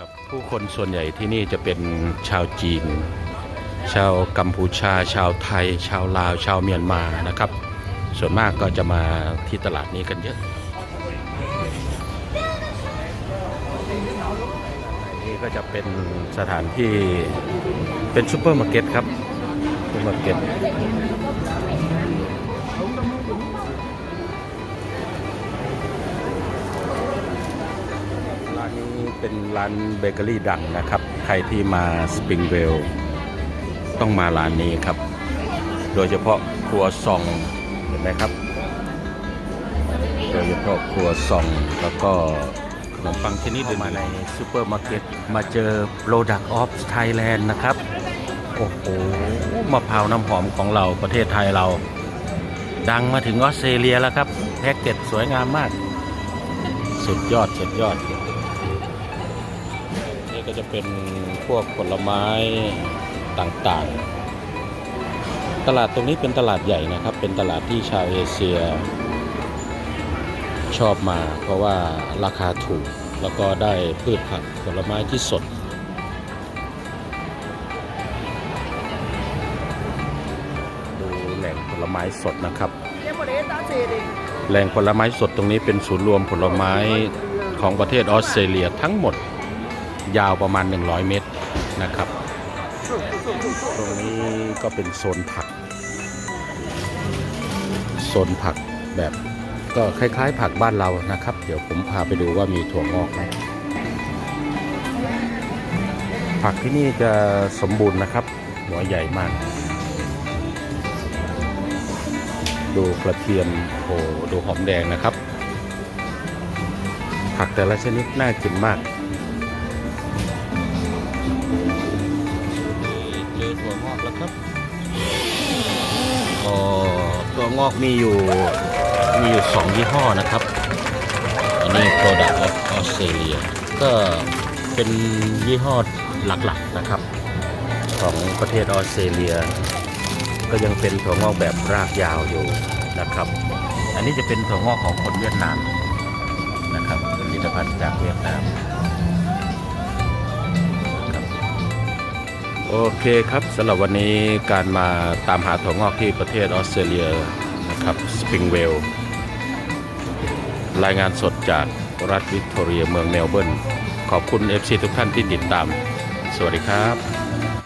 ครับผู้คนส่วนใหญ่ที่นี่จะเป็นชาวจีน ชาวกัมพูชา ชาวไทย ชาวลาว ชาวเมียนมานะครับ ส่วนมากก็จะมาที่ตลาดนี้กันเยอะนี่ก็จะเป็นสถานที่เป็นซูเปอร์มาร์เก็ตครับซูเปอร์มาร์เก็ต เป็นร้านเบเกอรี่ดังนะครับ ใครที่มาสปริงเวลต้องมาร้านนี้ครับ โดยเฉพาะครัวซองเห็นไหมครับ โดยเฉพาะครัวซองแล้วก็ขนมปังชนิดมาในซูเปอร์มาร์เก็ตมาเจอ Product of Thailand นะครับ โอ้โหมะพร้าวน้ำหอมของเราประเทศไทยเรา ดังมาถึงออสเตรเลียแล้วครับ แพ็กเกจสวยงามมาก สุดยอดสุดยอด นี่ก็จะเป็นพวกผลไม้ต่างๆ ตลาดตรงนี้เป็นตลาดใหญ่นะครับ เป็นตลาดที่ชาวเอเชีย ชอบมา เพราะว่าราคาถูกแล้วก็ได้พืชผักผลไม้ที่สดดูแหล่งผลไม้สดนะครับแหล่งผลไม้สดตรงนี้เป็นศูนย์รวมผลไม้ของประเทศออสเตรเลียทั้งหมด ยาวประมาณ 100 เมตรนะครับ ตรงนี้ก็เป็นโซนผัก โซนผักแบบก็คล้ายๆ ผักบ้านเรานะครับ เดี๋ยวผมพาไปดูว่ามีถั่วงอกไหมผักที่นี่จะสมบูรณ์นะครับ หัวใหญ่มาก ดูกระเทียมโอ้ดูหอมแดงนะครับ ผักแต่ละชนิดน่ากินมาก แล้วครับตัวงอกมีอยู่มีอยู่สองยี่ห้อนะครับ อันนี้ Product of Australia ก็เป็นยี่ห้อหลักๆนะครับ ของประเทศออสเตรเลีย ก็ยังเป็นถั่วงอกแบบรากยาวอยู่นะครับ อันนี้จะเป็นถั่วงอกของคนเวียดนามนะครับผลิตภัณฑ์จากเวียดนาม โอเคครับสำหรับวันนี้การมาตามหาถั่วงอกที่ประเทศออสเตรเลียนะครับสปริงเวลรายงานสดจากรัฐวิกตอเรียเมืองเมลเบิร์น ขอบคุณ FC ทุกท่านที่ติดตาม สวัสดีครับ